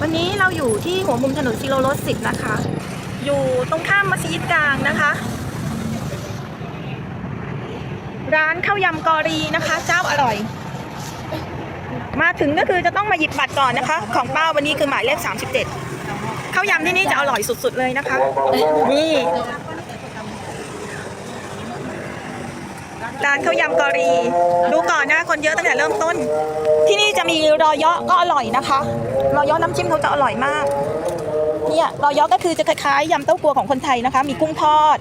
วันนี้เราอยู่ที่หัวมุมถนนซิโรรสสิบนะคะ อยู่ตรงข้ามมัสยิดกลางนะคะ ร้านข้าวยำกอรีนะคะ เจ้าอร่อย มาถึงก็คือจะต้องมาหยิบบัตรก่อนนะคะ ของป้าวันนี้คือหมายเลข 37ข้าวยำที่นี่จะอร่อยสุดๆเลยนะคะ นี่ ร้านข้าวยำกอรี ดูก่อนนะคนเยอะตั้งแต่เริ่มต้น ที่นี่จะมีรอยเยาะก็อร่อยนะคะ รอยเยาะน้ำจิ้มเขาจะอร่อยมาก เนี่ยรอยเยาะก็คือจะคล้ายๆยำเต้ากัวของคนไทยนะคะ มีกุ้งทอด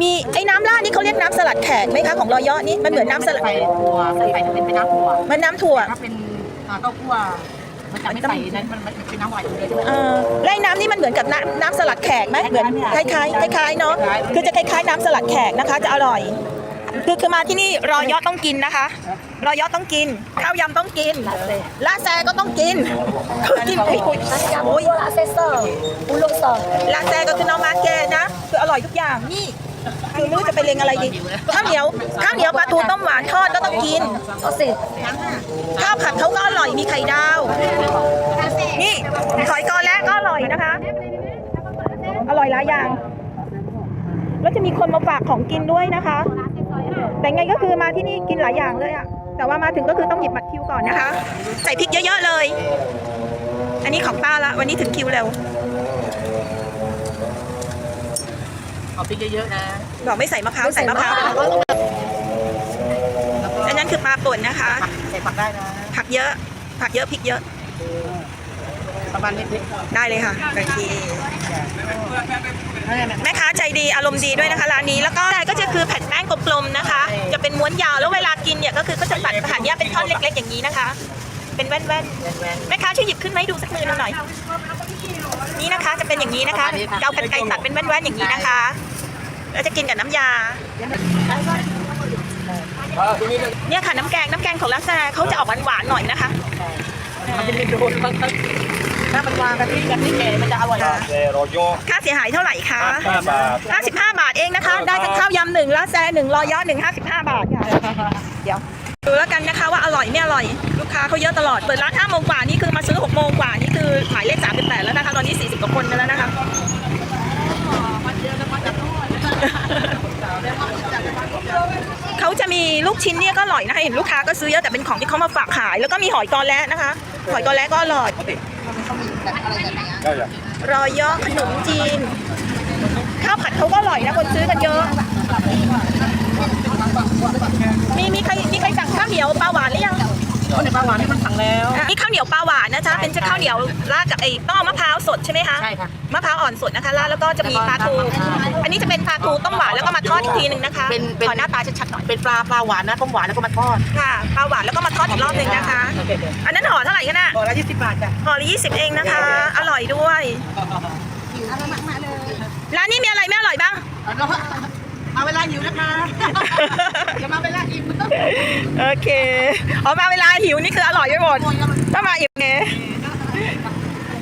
มีไอ้น้ำราดนี่เขาเรียกน้ำสลัดแขกไหมคะของรอยเยาะนี่มันเหมือนน้ำสลัดใส่ถั่วใส่ไข่จะเป็นเป็นน้ำถั่วมันน้ำถั่วถ้าเป็นอ่าเต้าคั่วมันจะไม่ใส่นั้นมันมันเป็นน้ำหวานอยู่เลยเออแล้วไอ้น้ำนี่มันเหมือนกับน้ำน้ำสลัดแขกไหมเหมือนคล้ายๆคล้ายๆเนาะคือจะคล้ายๆน้ำสลัดแขกนะคะ จะอร่อย คือคือมาที่นี่รอยเยาะต้องกินนะคะ รอยเยาะต้องกิน ข้าวยำต้องกินลาแซก็ต้องกินคือกินโอ้ยโอ้ย la asesor, ulung sor. ลาแซก็คือน้องมาแกนะคืออร่อยทุกอย่างนี่คือไม่รู้จะไปเลงอะไรดีข้าวเหนียวข้าวเหนียวปลาทูต้มหวานทอดก็ต้องกิน Osit. ข้าวผัดเขาก็อร่อยมีไข่ดาว นี่หอยกอและก็อร่อยนะคะ อร่อยหลายอย่าง แล้วจะมีคนมาฝากของกินด้วยนะคะ แต่ไงก็คือมาที่นี่กินหลายอย่างเลยอะแต่ว่ามาถึงก็คือต้องหยิบบัตรคิวก่อนนะคะ ใส่พริกเยอะๆเลย อันนี้ของป้าละวันนี้ถึงคิวเร็วเอาพริกเยอะๆนะบอกไม่ใส่มะพร้าวใส่มะพร้าวอันนั้นคือปลาป่นนะคะผักใส่ผักได้นะผักเยอะ ผักเยอะพริกเยอะ ประมาณนิดนิดได้เลยค่ะโอเคนั่นแหละแม่ค้าใจดีอารมณ์ดีด้วยนะคะร้านนี้แล้วก็ จะตัดหั่นแยกเป็นท่อนเล็กๆอย่างนี้นะคะ เป็นแว่นแว่นๆแม่ค้าช่วยหยิบขึ้นมาให้ดูสักมือหนึ่งหน่อย นี่นะคะจะเป็นอย่างนี้นะคะจะเอากันไกรตัดเป็นแว่นๆอย่างนี้นะคะแล้วจะกินกับน้ำยา เนี่ยค่ะน้ำแกงน้ำแกงของลักษณะเขาจะออกหวานๆหน่อยนะคะๆมันเป็นเมนูถ้ามันวางกันที่กันที่แก่มันจะอร่อยค่ะแต่รอยโยค่าเสียหายเท่าไหร่คะห้าบาท55 บาทเองนะคะ ได้ทั้งข้าวยำหนึ่งแล้วแซ่หนึ่งรอยอหนึ่ง55บาทค่ะ เดี๋ยว ดูแล้วกันนะคะว่าอร่อยไม่อร่อยลูกค้าเขาเยอะตลอดเปิดร้าน5โมงกว่านี่คือมาซื้อ6โมงกว่านี่คือหมายเลข38แล้วนะคะตอนนี้40กว่าคนกันแล้วนะคะเขาจะมีลูกชิ้นเนี่ยก็อร่อยนะคะเห็นลูกค้าก็ซื้อเยอะแต่เป็นของที่เขามาฝากขาย แล้วก็มีหอยกอแล้นะคะ หอยกอแล้ก็อร่อยได้ยังรอยย่อขนมจีน ข้าวผัดเขาก็อร่อยนะคนซื้อกันเยอะ มีมีใครมีใครสั่งข้าวเหนียวปลาหวานหรือยัง คนในปลาหวานนี่มันสั่ง แล้วอะนี่ข้าวเหนียวปลาหวานนะจ๊ะ เป็นจะข้าวเหนียวราดกับไอ้ต้องเอามะพร้าวสดใช่ไหมคะ ใช่ค่ะ มะพร้าวอ่อนสดนะคะราดแล้วก็จะมีปลาทู อันนี้จะเป็นปลาทูต้มหวานแล้วก็มาทอดอีกทีหนึ่งนะคะ เป็นเป็น ขอหน้าตาชัดๆหน่อย เป็นปลาปลาหวานนะต้มหวานแล้วก็มาทอดค่ะปลาหวานแล้วก็มาทอดอีกรอบหนึ่งนะคะโอเคเดี๋ยวอันนั้นห่อเท่าไหร่กันน่ะ ห่อละยี่สิบบาทจ้ะห่อละยี่สิบเองนะคะ อร่อยด้วย ร้านนี้มีอะไรไม่อร่อยบ้าง เอาเวลาหิวนะคะอย่ามาเวลาอิ่มโอเคออกมาเวลาหิวนี่คืออร่อยไปหมดถ้ามาอิ่มไง